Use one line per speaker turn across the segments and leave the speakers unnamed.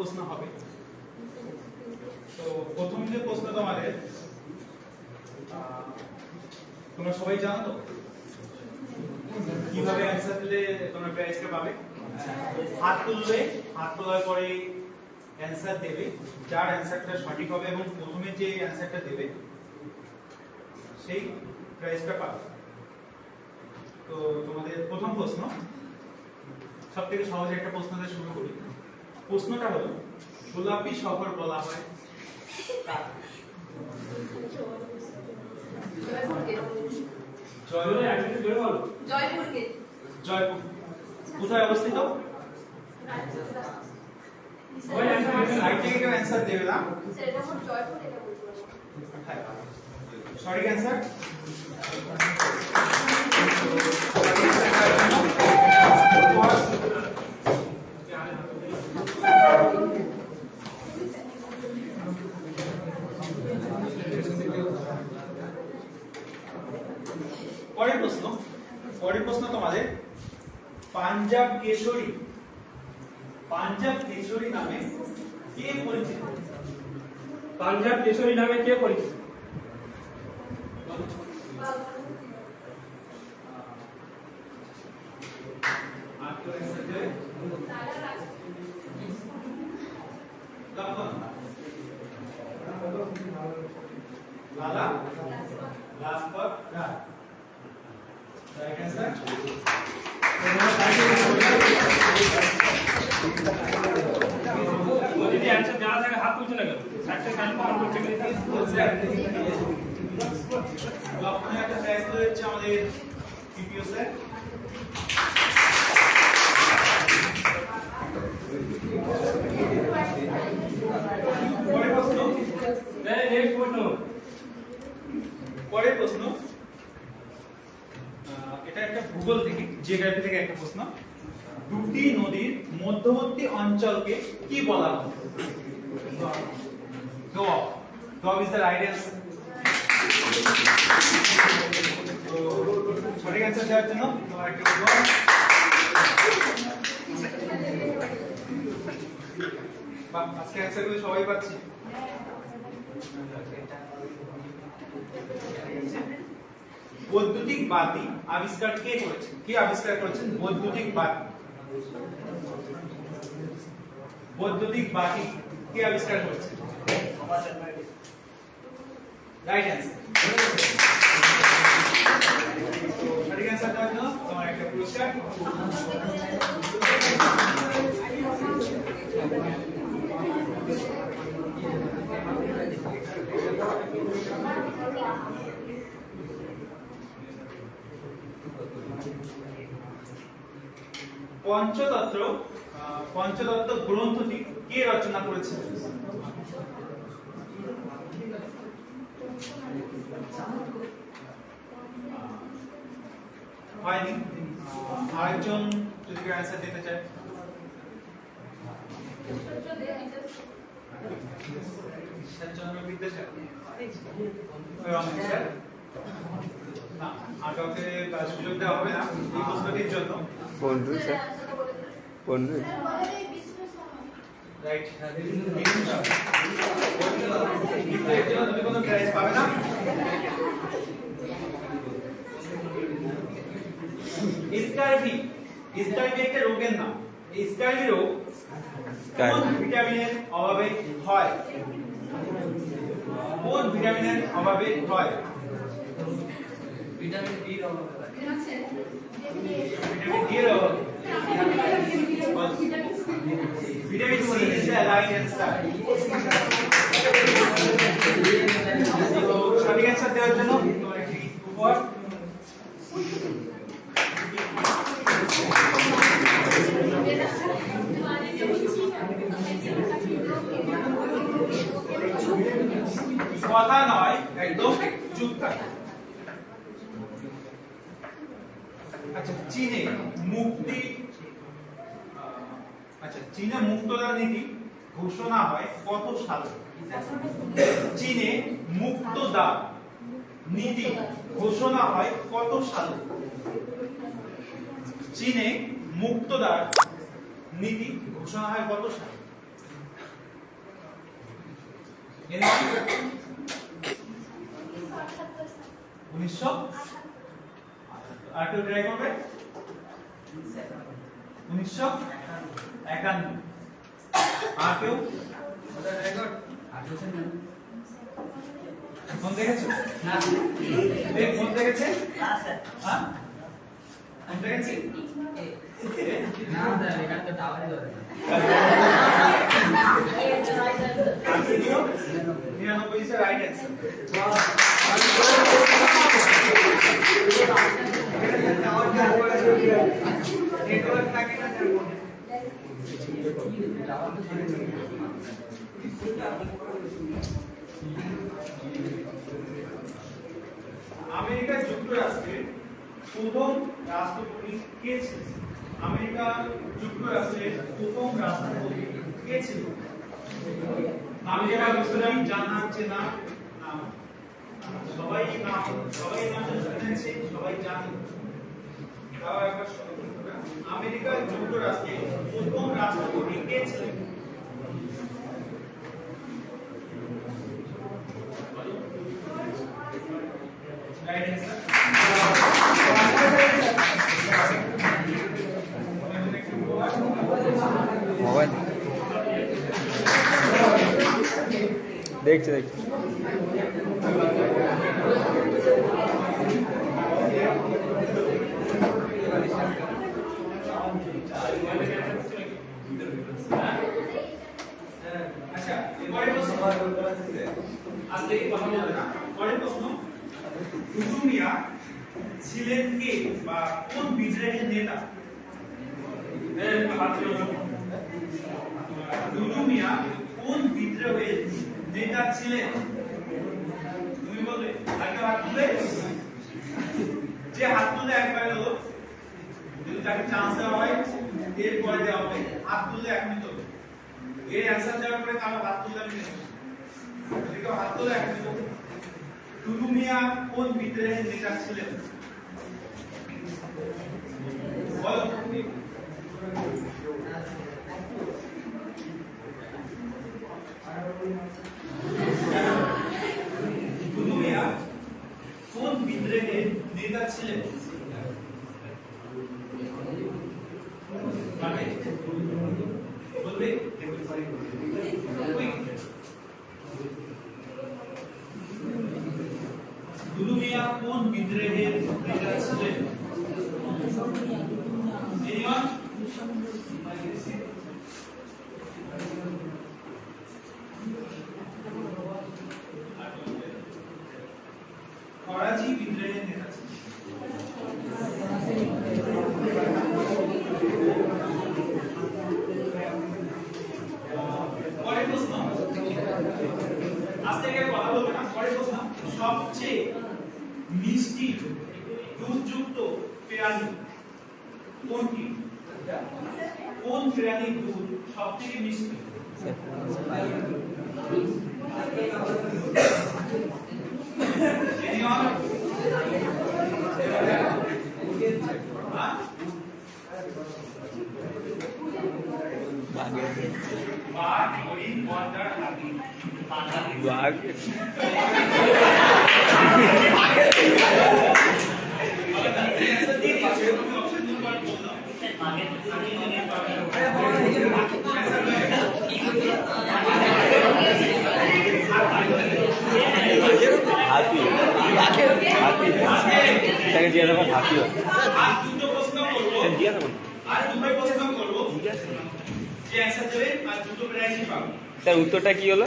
প্রশ্ন হবে। তো প্রথম যে প্রশ্ন তোমাদের তোমরা সবাই জানো তো? কীভাবে অ্যান্সার দিলে তোমরা প্রাইজটা পাবে? হাত তুলবে, হাত তোলার পরে অ্যান্সার দেবে, যার অ্যান্সারটা সঠিক হবে এবং প্রথমে যে অ্যান্সারটা দেবে, সেই প্রাইজটা পাবে। তো তোমাদের প্রথম প্রশ্ন সব থেকে সহজ একটা প্রশ্ন দিয়ে শুরু করি। প্রশ্নটা হলো গোলাপি শহর বলা হয়? জয়পুর
জয়পুরকে
জয়পুর কোথায় অবস্থিত? সাইড থেকে কেউ অ্যান্সার দেবে না
সেটা আমার জয়পুর এটা বলতে
হ্যাঁ সঠিক অ্যান্সার পরের প্রশ্ন পরের প্রশ্ন তোমাদের পাঞ্জাব কেশরী পাঞ্জাব কেশরী নামে কে পরিচিত
পাঞ্জাব কেশরী নামে কে পরিচিত।
লালা লাজপত রায় রাইট অ্যান্সার
যদি অ্যানসার জানা থাকে হাত তুলছে না কেন একটা
একটা প্রাইজ আমাদের পিপিও স্যার পরের প্রশ্ন পরের প্রশ্ন। ভূগোল থেকে জিওগ্রাফি থেকে একটা প্রশ্ন। দুটি নদীর মধ্যবর্তী অঞ্চলকে কি বলা হয়? দোয়াব দোয়াব ইজ দ্য সঠিক দেওয়ার জন্য তোমার একটা আজকে সবাই পাচ্ছি। বৈদ্যুতিক বাতি আবিষ্কার কে করেছেন। কে আবিষ্কার করেছেন? বৈদ্যুতিক বাতি। বৈদ্যুতিক বাতি কে আবিষ্কার করেছেন? রাইট অ্যান্সার সঠিক অ্যান্সার দেওয়ার জন্য তোমার একটা পুরস্কার পঞ্চতন্ত্র আহ, পঞ্চতত্ত্ব গ্রন্থটি কে রচনা করেছেন হয়নি? আরেকজন যদি অ্যান্সার দিতে চায়। ঈশ্বরচন্দ্র বিদ্যাসাগর।
বন্ধু স্যার। বন্ধু
স্কারভি স্কারভি একটা রোগের নাম। এই স্কারভি রোগ কোন ভিটামিনের অভাবে হয়? কোন ভিটামিনের অভাবে হয়? ভিটামিন ডি এর অভাবে vitamin C is the right answer তো সঠিক অ্যান্সার দেওয়ার জন্য তোমার একটি উপহার কথা নয় একদম চুপ থাক আচ্ছা চীনে মুক্তি আচ্ছা চীনে মুক্তদার নীতি ঘোষণা হয় কত সালে? চীনে মুক্তদার নীতি ঘোষণা হয় কত সালে? চীনে মুক্তদার নীতি ঘোষণা হয় কত সালে? উনিশশো? আর কেউ ট্রাই করবে? উনিশশো একান্ন। আর কেউ? ফোন দেখেছ? দেখ ফোন দেখেছে? হ্যাঁ? ফোন দেখেছি? নিরানব্বই is the right answer. America যুক্তরাষ্ট্রের প্রথম রাষ্ট্রপতি কে ছিলেন আমেরিকা যুক্তরাষ্ট্রের প্রথম রাষ্ট্রপতি কে ছিলেন আমেরিকা যুক্তরাষ্ট্র জানা চেনা নাম সবাই নাম সবাই নাম শুনেছে সবাই জানে। আমেরিকা যুক্তরাষ্ট্রের প্রথম রাষ্ট্রপতি কে ছিলেন Right answer.
মোবাইল দেখছি দেখছি
আচ্ছা আজকে কথা বলবে না পরের ছিলেন কে বা কোন বিদ্রোহের নেতা টুটু মিয়া কোন বিদ্রোহের নেতা ছিলেন তুমি বলবে আগে যে হাত তুলে একবার হলো যদি তাকে চান্স দেওয়া হয়, এরপরে দেওয়া হবে। হাত তুলে এখনই তোলো এর অ্যান্সার দেওয়ার পরে কারও হাত তুলে আমি যদি কেউ হাত তুলে এখনই তোলো টুটু মিয়া কোন বিদ্রোহের নেতা ছিলেন? বলো কোন বিদ্রোহের নেতা ছিলেন মানে বলবে দুলু মিয়া কোন বিদ্রোহের নেতা ছিলেন Anyone? করাচি বিদ্রোহের নেতা ছিলেন পরের প্রশ্ন আজ থেকে কথা বলব না পরের প্রশ্ন সবচেয়ে দুধযুক্ত প্রাণী কোনটি? কোন প্রাণীর দুধ সবথেকে মিষ্টি? Anyone? বাঘ হাতি
হাতি তাকে জিজ্ঞাসা কর হাতি জিজ্ঞাসা কর
যে অ্যান্সার দেবে আর দুটো পাবে।
তার উত্তরটা কি হলো?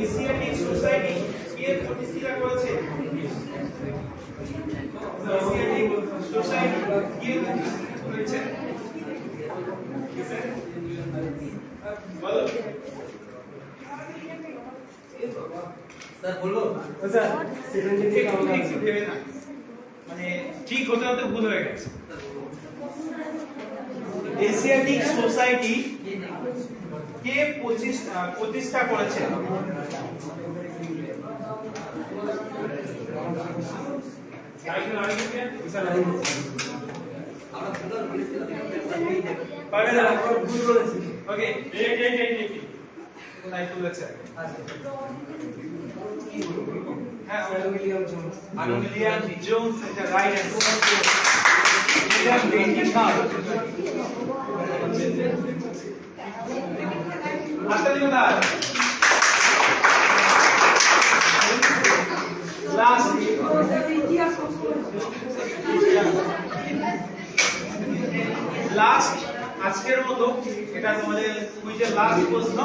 এশিয়াটিক সোসাইটি কে প্রতিষ্ঠা করেছে? এশিয়াটিক সোসাইটি প্রতিষ্ঠা করেছে? ভেবে না। মানে ঠিক হতে হতে ভুল হয়ে গেছে। এশিয়াটিক সোসাইটি কে প্রতিষ্ঠা করেছেন
আরেকজন আরেকজন বিশাল
পারবে না ওকে
এই এই এই এই
তাই তুলেছে হ্যাঁ উইলিয়াম জোনস এটা রাইট অ্যান্সার এটা বেন্টিং কার্ড হাততালি না লাস্ট আজকের মতো এটা তোমাদের কুইজের লাস্ট প্রশ্ন।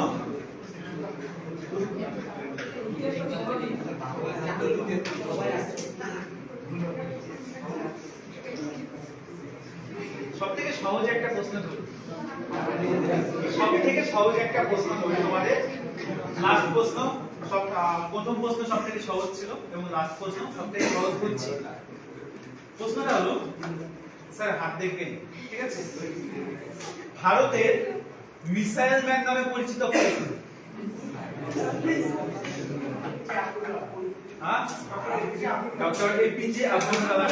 সব থেকে সহজ একটা প্রশ্ন সব থেকে সহজ একটা প্রশ্ন ধরি তোমাদের। লাস্ট প্রশ্ন, সব প্রথম প্রশ্ন সব থেকে সহজ ছিল এবং লাস্ট প্রশ্ন সব থেকে সহজ হচ্ছে। প্রশ্নটা হলো স্যার, হাত দেখবেন ঠিক আছে? ভারতের মিসাইল ম্যান নামে পরিচিত হ্যাঁ? Doctor APJ Abdul Kalam